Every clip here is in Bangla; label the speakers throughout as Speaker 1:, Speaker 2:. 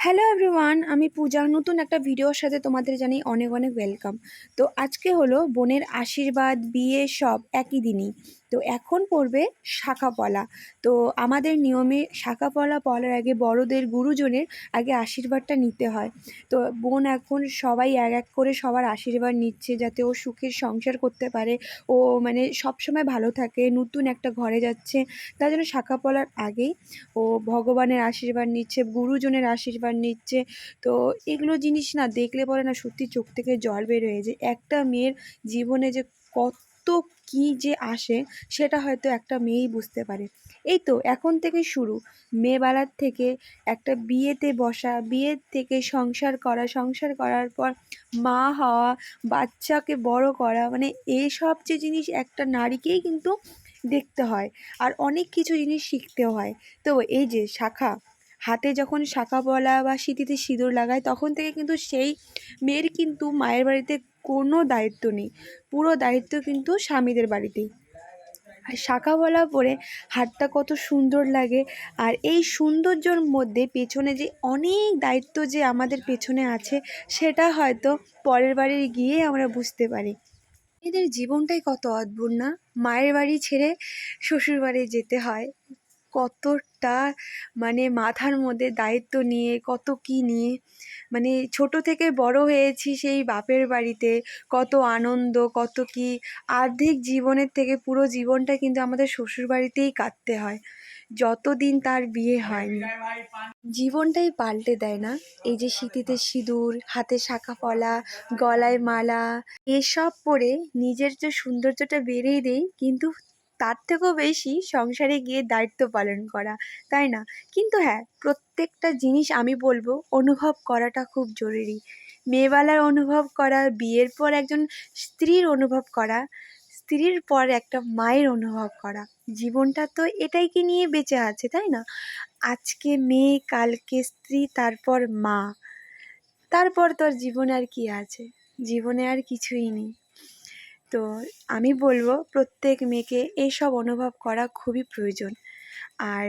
Speaker 1: হ্যালো এভরিওয়ান আমি পূজা। নতুন একটা ভিডিওর সাথে তোমাদের জানি অনেক অনেক ওয়েলকাম তো আজকে হলো বোনের আশীর্বাদ, বিয়ে, সব একই দিনই। তো এখন পড়বে শাখা পলা। তো আমাদের নিয়মে শাখা পলা পলার আগে বড়দের, গুরুজনের আগে আশীর্বাদটা নিতে হয়। তো বোন এখন সবাই এক এক করে সবার আশীর্বাদ নিচ্ছে যাতে ও সুখের সংসার করতে পারে। ও মানে সবসময় ভালো থাকে, নতুন একটা ঘরে যাচ্ছে। তার জন্য শাখা পলার আগেই ও ভগবানের আশীর্বাদ নিচ্ছে, গুরুজনের আশীর্বাদ নিচ্ছে। তো এগুলো জিনিস না দেখলে পরে না সত্যি চোখ থেকে জল বের হয়ে যায়। একটা মেয়ের জীবনে যে কত কী যে আসে সেটা হয়তো একটা মেয়েই বুঝতে পারে। এই তো এখন থেকে শুরু। মেয়েবেলার থেকে একটা বিয়েতে বসা, বিয়ের থেকে সংসার করা, সংসার করার পর মা হওয়া, বাচ্চাকে বড় করা মানে এসব যে জিনিস একটা নারীকেই কিন্তু দেখতে হয় আর অনেক কিছু জিনিস শিখতেও হয়। তো এই যে শাখা, হাতে যখন শাখা পলা বা সিঁথিতে সিঁদুর লাগায় তখন থেকে কিন্তু সেই মেয়ের কিন্তু মায়ের বাড়িতে কোনো দায়িত্ব নেই। পুরো দায়িত্ব কিন্তু স্বামীদের বাড়িতেই। আর শাখা পলা পরে হাতটা কত সুন্দর লাগে। আর এই সৌন্দর্যর মধ্যে পেছনে যে অনেক দায়িত্ব যে আমাদের পেছনে আছে, সেটা হয়তো পরের বাড়ি গিয়ে আমরা বুঝতে পারি। এদের জীবনটাই কত অদ্ভুত না? মায়ের বাড়ি ছেড়ে শ্বশুর বাড়ি যেতে হয়। কতটা মানে মাথার মধ্যে দায়িত্ব নিয়ে, কত কী নিয়ে মানে ছোট থেকে বড় হয়েছি সেই বাপের বাড়িতে, কত আনন্দ, কত কী, আর্ধেক জীবনের থেকে পুরো জীবনটা কিন্তু আমাদের শ্বশুর বাড়িতেই কাটতে হয়। যতদিন তার বিয়ে হয়নি। জীবনটাই পাল্টে দেয় না। এই যে সিঁথিতে সিঁদুর, হাতে শাখা পলা গলায় মালা, এসব পরে নিজের যে সৌন্দর্যটা বেড়েই দেই কিন্তু তার থেকেও বেশি সংসারে গিয়ে দায়িত্ব পালন করা, তাই না? কিন্তু হ্যাঁ প্রত্যেকটা জিনিস আমি বলব অনুভব করাটা খুব জরুরি। মেয়েবেলার অনুভব করা, বিয়ের পর একজন স্ত্রীর অনুভব করা, স্ত্রীর পর একটা মায়ের অনুভব করা, জীবনটা তো এটাইকে নিয়ে বেঁচে আছে, তাই না? আজকে মেয়ে, কালকে স্ত্রী, তারপর মা, তারপর তোর জীবনে আর কি আছে? জীবনে আর কিছুই নেই। তো আমি বলব প্রত্যেক মেয়েকে এসব অনুভব করা খুবই প্রয়োজন। আর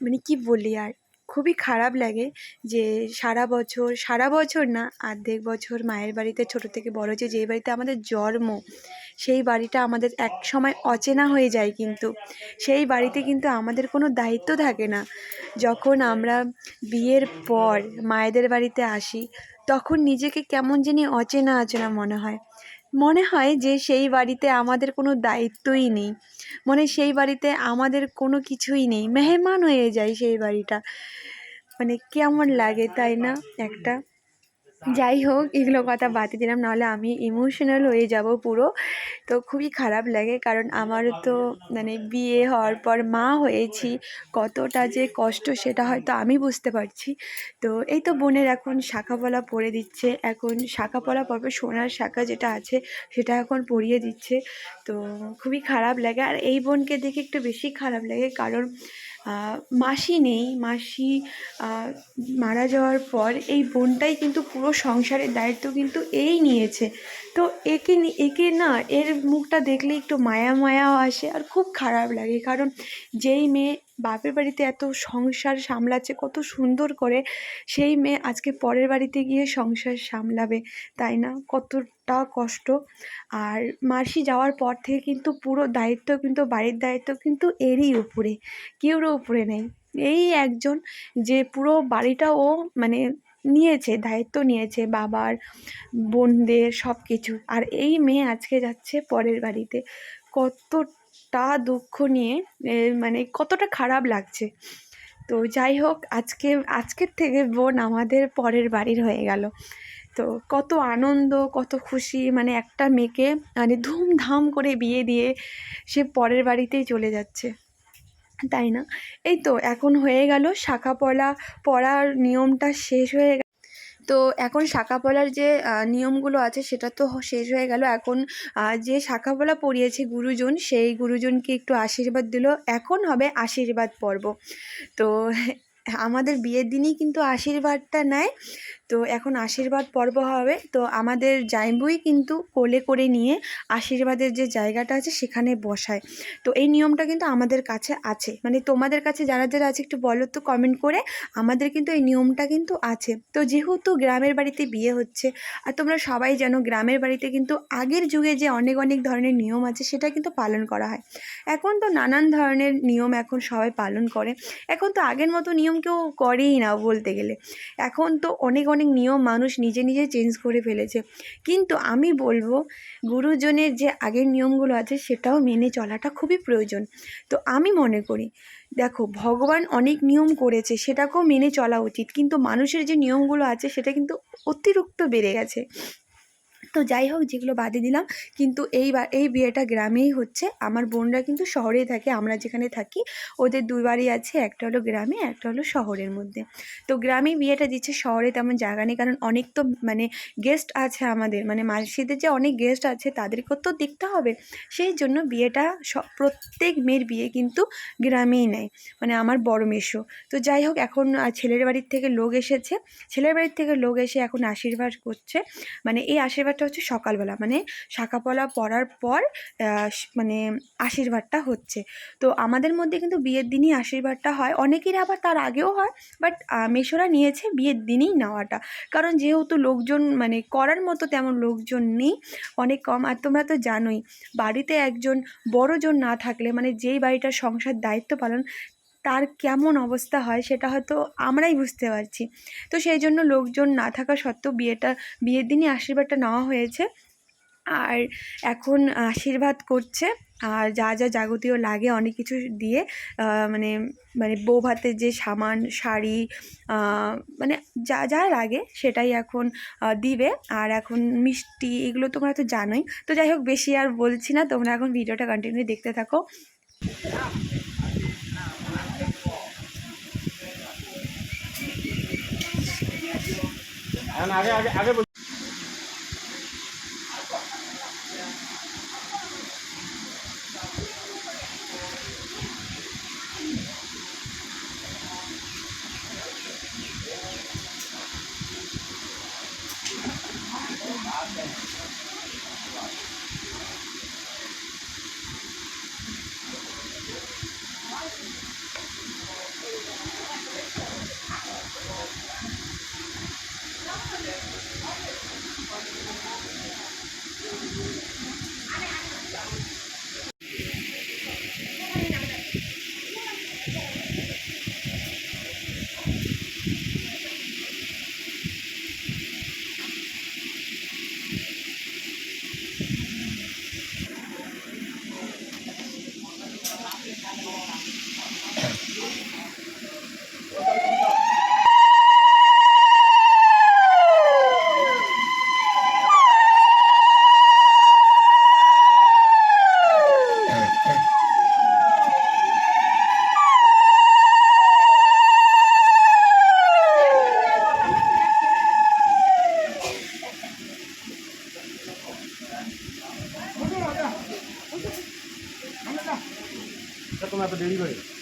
Speaker 1: মানে কি বলি আর, খুবই খারাপ লাগে যে সারা বছর সারা বছর না অর্ধেক বছর মায়ের বাড়িতে ছোট থেকে বড় হয়েছে যেই বাড়িতে আমাদের জন্ম, সেই বাড়িটা আমাদের এক সময় অচেনা হয়ে যায় কিন্তু। সেই বাড়িতে কিন্তু আমাদের কোনো দায়িত্ব থাকে না। যখন আমরা বিয়ের পর মায়েদের বাড়িতে আসি, তখন নিজেকে কেমন জানি অচেনা অচেনা মনে হয়। মনে হয় যে সেই বাড়িতে আমাদের কোনো দায়িত্বই নেই। মানে সেই বাড়িতে আমাদের কোনো কিছুই নেই। মেহমান হয়ে যায় সেই বাড়িটা। মানে কেমন লাগে তাই না একটা? যাই হোক, এগুলো কথা বাদই দিলাম, নাহলে আমি ইমোশনাল হয়ে যাব পুরো। তো খুবই খারাপ লাগে, কারণ আমারও তো মানে বিয়ে হওয়ার পর মা হয়েছি, কতটা যে কষ্ট সেটা হয়তো আমি বুঝতে পারছি। তো এই তো বোনের এখন শাখাপলা পরে দিচ্ছে, এখন শাখাপলা পরপর সোনার শাখা যেটা আছে সেটা এখন পরিয়ে দিচ্ছে। তো খুবই খারাপ লাগে, আর এই বোনকে দেখে একটু বেশি খারাপ লাগে, কারণ মাসি নেই, মাসি মারা যাওয়ার পর এই বোনটাই কিন্তু পুরো সংসারের দায়িত্ব কিন্তু এই নিয়েছে। তো একে একে না এর মুখটা দেখলে একটু মায়া মায়াও আসে আর খুব খারাপ লাগে। কারণ যেই মেয়ে বাপের বাড়িতে এত সংসার সামলাচ্ছে, কত সুন্দর করে। সেই মেয়ে আজকে পরের বাড়িতে গিয়ে সংসার সামলাবে, তাই না? কতটা কষ্ট। আর মাসি যাওয়ার পর থেকে কিন্তু পুরো দায়িত্ব কিন্তু, বাড়ির দায়িত্ব কিন্তু এরই উপরে, কেউরও উপরে নেই। এই একজন যে পুরো বাড়িটা ও মানে নিয়েছে, দায়িত্ব নিয়েছে, বাবার, বোনদের সব কিছু আর এই মেয়ে আজকে যাচ্ছে পরের বাড়িতে। কতটা দুঃখ নিয়ে মানে কতটা খারাপ লাগছে। তো যাই হোক, আজকে, আজকের থেকে বোন আমাদের পরের বাড়ির হয়ে গেল। তো কত আনন্দ, কত খুশি মানে একটা মেয়েকে মানে ধুমধাম করে বিয়ে দিয়ে সে পরের বাড়িতেই চলে যাচ্ছে। তাই না? এই তো, এখন হয়ে গেল শাখা পলা পড়ার নিয়মটা শেষ হয়ে তো এখন শাখা পলার যে নিয়মগুলো আছে সেটা তো শেষ হয়ে গেল। এখন যে শাখা পলা পড়িয়েছে গুরুজন, সেই গুরুজনকে একটু আশীর্বাদ দিল। এখন হবে আশীর্বাদ পর্ব। তো আমাদের বিয়ের দিনই কিন্তু আশীর্বাদটা নেয়। তো এখন আশীর্বাদ পর্ব হবে। তো আমাদের জাইবুই কিন্তু কোলে করে নিয়ে আশীর্বাদের যে জায়গাটা আছে সেখানে বসায়। তো এই নিয়মটা কিন্তু আমাদের কাছে আছে। মানে তোমাদের কাছে যারা যারা আছে একটু বলো তো কমেন্ট করে। আমাদের কিন্তু এই নিয়মটা কিন্তু আছে। তো যেহেতু গ্রামের বাড়িতে বিয়ে হচ্ছে, আর তোমরা সবাই জানো গ্রামের বাড়িতে কিন্তু আগের যুগে যে অনেক অনেক ধরনের নিয়ম আছে সেটা কিন্তু পালন করা হয়। এখন তো নানান ধরনের নিয়ম এখন সবাই পালন করে। এখন তো আগের মতো নিয়ম কেউ করেই না বলতে গেলে। এখন তো অনেক অনেক নিয়ম মানুষ নিজে নিজে চেঞ্জ করে ফেলেছে। কিন্তু আমি বলব, গুরুজনের যে আগের নিয়মগুলো আছে সেটাও মেনে চলাটা খুবই প্রয়োজন। তো আমি মনে করি, দেখো ভগবান অনেক নিয়ম করেছে, সেটাকেও মেনে চলা উচিত। কিন্তু মানুষের যে নিয়মগুলো আছে সেটা কিন্তু অতিরিক্ত বেড়ে গেছে। তো যাই হোক, যেগুলো বাদে দিলাম। কিন্তু এই এই বিয়েটা গ্রামেই হচ্ছে। আমার বোনরা কিন্তু শহরেই থাকে, আমরা যেখানে থাকি, ওদের দুই বাড়ি আছে, একটা হলো গ্রামে, একটা হলো শহরের মধ্যে। তো গ্রামে বিয়েটা দিচ্ছে, শহরে তেমন জায়গা নেই, কারণ অনেক তো মানে গেস্ট আছে আমাদের। মানে মাসিদের যে অনেক গেস্ট আছে তাদেরকেও তো দেখতে হবে। সেই জন্য বিয়েটা প্রত্যেক মেয়ের বিয়ে কিন্তু গ্রামেই নেয়। মানে আমার বড় মেশো তো যাই হোক, এখন ছেলের বাড়ির থেকে লোক এসেছে। ছেলের বাড়ির থেকে লোক এসে এখন আশীর্বাদ করছে। মানে এই আশীর্বাদটা হচ্ছে সকালবেলা। মানে শাঁখাপলা পরার পর মানে আশীর্বাদটা হচ্ছে। তো আমাদের মধ্যে কিন্তু বিয়ের দিনই আশীর্বাদটা হয়। অনেকের আবার তার আগেও হয় বাট মেশোরা নিয়েছে বিয়ের দিনই নেওয়াটা। কারণ যেহেতু লোকজন মানে করার মতো তেমন লোকজন নেই, অনেক কম। আর তোমরা তো জানোই, বাড়িতে একজন বড়জন না থাকলে মানে যেই বাড়িটার সংসার দায়িত্ব পালন তার কেমন অবস্থা হয় সেটা হয়তো আমরাই বুঝতে পারছি। তো সেই জন্য লোকজন না থাকা সত্ত্বেও বিয়েটা, বিয়ের দিনই আশীর্বাদটা নেওয়া হয়েছে। আর এখন আশীর্বাদ করছে। আর যা যা যাবতীয় লাগে অনেক কিছু দিয়ে মানে মানে বউ ভাতের যে সামান, শাড়ি মানে যা যা লাগে সেটাই এখন দিবে। আর এখন মিষ্টি এগুলো তোমরা তো জানোই। তো যাই হোক, বেশি আর বলছি না। তোমরা এখন ভিডিওটা কন্টিনিউ দেখতে থাকো।
Speaker 2: এখন আগে আগে আগে